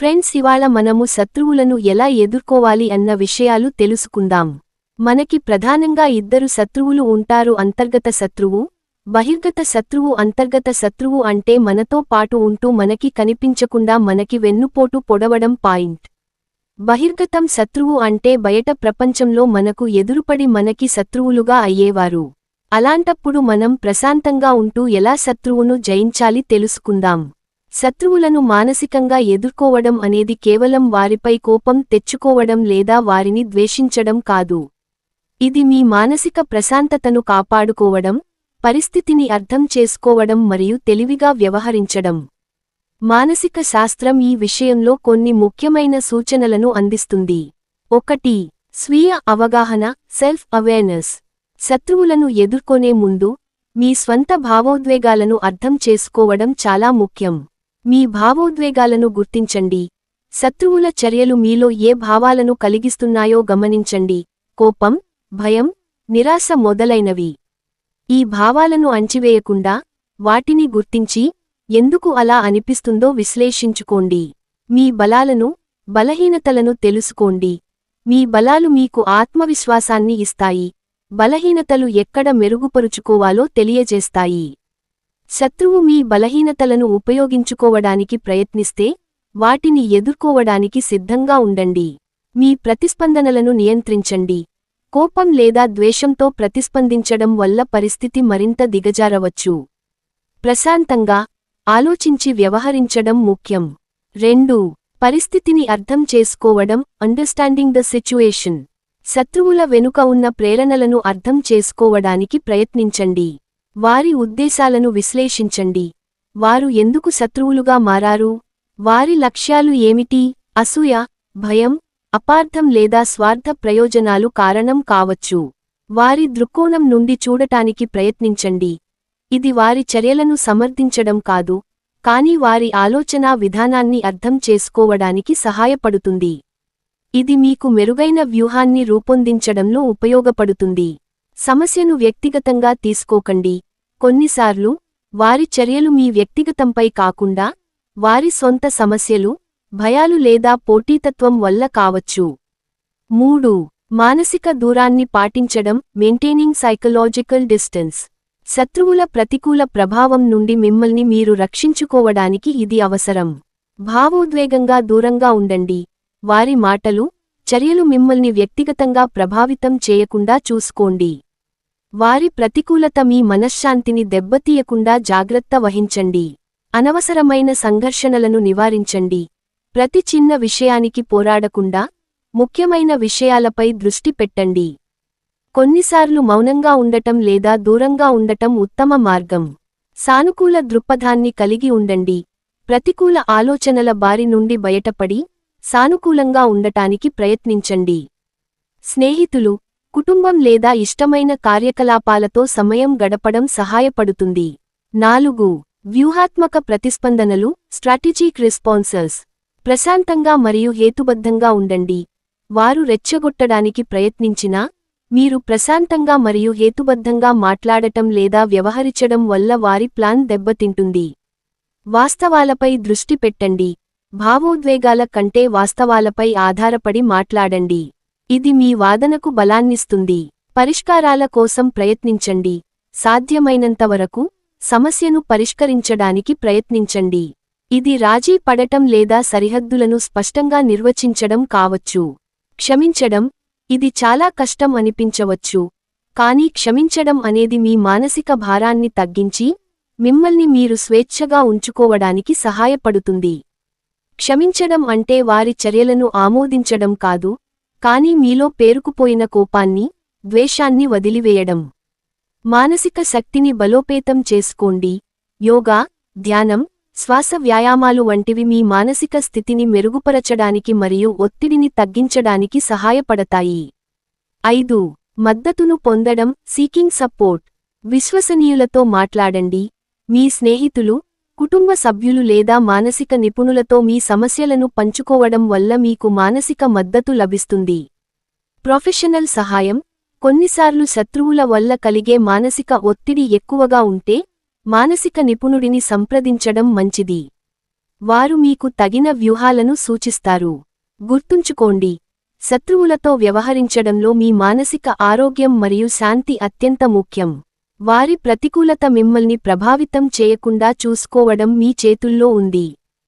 Friends ఇవాళ మనము శత్రువులను ఎలా ఎదుర్కోవాలి అన్న విషయాలు తెలుసుకుందాం. మనకి ప్రధానంగా ఇద్దరు శత్రువులు ఉంటారు. అంతర్గత శత్రువు బహిర్గత శత్రువు. అంతర్గత శత్రువు అంటే మనతో పాటు ఉంటూ మనకి కనిపించకుండా మనకి వెన్నుపోటు పొడవడం పాయింట్. బహిర్గతం శత్రువు అంటే బయట ప్రపంచంలో మనకు ఎదురుపడి మనకి శత్రువులుగా అయ్యేవారు. అలాంటప్పుడు మనం ప్రశాంతంగా ఉంటూ ఎలా శత్రువును జయించాలి తెలుసుకుందాం. శత్రువులను మానసికంగా ఎదుర్కోవడం అనేది కేవలం వారిపై కోపం తెచ్చుకోవడం లేదా వారిని ద్వేషించడం కాదు. ఇది మీ మానసిక ప్రశాంతతను కాపాడుకోవడం పరిస్థితిని అర్థం చేసుకోవడం మరియు తెలివిగా వ్యవహరించడం. మానసిక శాస్త్రం ఈ విషయంలో కొన్ని ముఖ్యమైన సూచనలను అందిస్తుంది. ఒకటి స్వీయ అవగాహన సెల్ఫ్ అవేర్నెస్ శత్రువులను ఎదుర్కొనే ముందు మీ స్వంత భావోద్వేగాలను అర్థం చేసుకోవడం చాలా ముఖ్యం. మీ భావోద్వేగాలను గుర్తించండి. శత్రువుల చర్యలు మీలో ఏ భావాలను కలిగిస్తున్నాయో గమనించండి. కోపం భయం నిరాశ మొదలైనవి. ఈ భావాలను అంచివేయకుండా వాటిని గుర్తించి ఎందుకు అలా అనిపిస్తుందో విశ్లేషించుకోండి. మీ బలాలను బలహీనతలను తెలుసుకోండి. మీ బలాలు మీకు ఆత్మవిశ్వాసాన్ని ఇస్తాయి. బలహీనతలు ఎక్కడ మెరుగుపరుచుకోవాలో తెలియజేస్తాయి. శత్రువు మీ బలహీనతలను ఉపయోగించుకోవడానికి ప్రయత్నిస్తే వాటిని ఎదుర్కోవడానికి సిద్ధంగా ఉండండి. మీ ప్రతిస్పందనలను నియంత్రించండి. కోపం లేదా ద్వేషంతో ప్రతిస్పందించడం వల్ల పరిస్థితి మరింత దిగజారవచ్చు. ప్రశాంతంగా ఆలోచించి వ్యవహరించడం ముఖ్యం. రెండు పరిస్థితిని అర్థం చేసుకోవడం అండర్స్టాండింగ్ ద సిచ్యుయేషన్ శత్రువుల వెనుక ఉన్న ప్రేరణలను అర్థం చేసుకోవడానికి ప్రయత్నించండి. వారి ఉద్దేశాలను విశ్లేషించండి. వారు ఎందుకు శత్రువులుగా మారారు? వారి లక్ష్యాలు ఏమిటి? అసూయ భయం అపార్థం లేదా స్వార్థ ప్రయోజనాలు కారణం కావచ్చు. వారి దృక్కోణం నుండి చూడటానికి ప్రయత్నించండి. ఇది వారి చర్యలను సమర్థించడం కాదు కాని వారి ఆలోచనా విధానాన్ని అర్థం చేసుకోవడానికి సహాయపడుతుంది. ఇది మీకు మెరుగైన వ్యూహాన్ని రూపొందించడంలో ఉపయోగపడుతుంది. సమస్యను వ్యక్తిగతంగా తీసుకోకండి. కొన్నిసార్లు వారి చర్యలు మీ వ్యక్తిగతంపై కాకుండా వారి సొంత సమస్యలు భయాలు లేదా పోటీతత్వం వల్ల కావచ్చు. మూడు. మానసిక దూరాన్ని పాటించడం మెయింటైనింగ్ సైకలాజికల్ డిస్టెన్స్. శత్రువుల ప్రతికూల ప్రభావం నుండి మిమ్మల్ని మీరు రక్షించుకోవడానికి ఇది అవసరం. భావోద్వేగంగా దూరంగా ఉండండి. వారి మాటలు చర్యలు మిమ్మల్ని వ్యక్తిగతంగా ప్రభావితం చేయకుండా చూసుకోండి. వారి ప్రతికూలత మీ మనశ్శాంతిని దెబ్బతీయకుండా జాగ్రత్త వహించండి. అనవసరమైన సంఘర్షణలను నివారించండి. ప్రతి చిన్న విషయానికి పోరాడకుండా ముఖ్యమైన విషయాలపై దృష్టి పెట్టండి. కొన్నిసార్లు మౌనంగా ఉండటం లేదా దూరంగా ఉండటం ఉత్తమ మార్గం. సానుకూల దృక్పథాన్ని కలిగి ఉండండి. ప్రతికూల ఆలోచనల బారి నుండి బయటపడి సానుకూలంగా ఉండటానికి ప్రయత్నించండి. స్నేహితులు కుటుంబం లేదా ఇష్టమైన కార్యకలాపాలతో సమయం గడపడం సహాయపడుతుంది. నాలుగు వ్యూహాత్మక ప్రతిస్పందనలు స్ట్రాటజిక్ రెస్పాన్సెస్. ప్రశాంతంగా మరియు హేతుబద్ధంగా ఉండండి. వారు రెచ్చగొట్టడానికి ప్రయత్నించినా మీరు ప్రశాంతంగా మరియు హేతుబద్ధంగా మాట్లాడటం లేదా వ్యవహరించడం వల్ల వారి ప్లాన్ దెబ్బతింటుంది. వాస్తవాలపై దృష్టి పెట్టండి. భావోద్వేగాల కంటే వాస్తవాలపై ఆధారపడి మాట్లాడండి. ఇది మీ వాదనకు బలాన్నిస్తుంది. పరిష్కారాల కోసం ప్రయత్నించండి. సాధ్యమైనంతవరకు సమస్యను పరిష్కరించడానికి ప్రయత్నించండి. ఇది రాజీ పడటం లేదా సరిహద్దులను స్పష్టంగా నిర్వచించడం కావచ్చు. క్షమించడం ఇది చాలా కష్టం అనిపించవచ్చు. కానీ క్షమించడం అనేది మీ మానసిక భారాన్ని తగ్గించి మిమ్మల్ని మీరు స్వేచ్ఛగా ఉంచుకోవడానికి సహాయపడుతుంది. క్షమించడం అంటే వారి చర్యలను ఆమోదించడం కాదు కానీ మీలో పేరుకుపోయిన కోపాన్ని ద్వేషాన్ని వదిలివేయడం. మానసిక శక్తిని బలోపేతం చేసుకోండి. యోగా ధ్యానం శ్వాస వ్యాయామాలు వంటివి మీ మానసిక స్థితిని మెరుగుపరచడానికి మరియు ఒత్తిడిని తగ్గించడానికి సహాయపడతాయి. ఐదు. మద్దతును పొందడం సీకింగ్ సపోర్ట్. విశ్వసనీయులతో మాట్లాడండి. మీ స్నేహితులు కుటుంబ సభ్యులు లేదా మానసిక నిపుణులతో మీ సమస్యలను పంచుకోవడం వల్ల మీకు మానసిక మద్దతు లభిస్తుంది. ప్రొఫెషనల్ సహాయం. కొన్నిసార్లు శత్రువుల వల్ల కలిగే మానసిక ఒత్తిడి ఎక్కువగా ఉంటే మానసిక నిపుణుడిని సంప్రదించడం మంచిది. వారు మీకు తగిన వ్యూహాలను సూచిస్తారు. గుర్తుంచుకోండి. శత్రువులతో వ్యవహరించడంలో మీ మానసిక ఆరోగ్యం మరియు శాంతి అత్యంత ముఖ్యం. వారి ప్రతికూలత మిమ్మల్ని ప్రభావితం చేయకుండా చూసుకోవడం మీ చేతుల్లో ఉంది.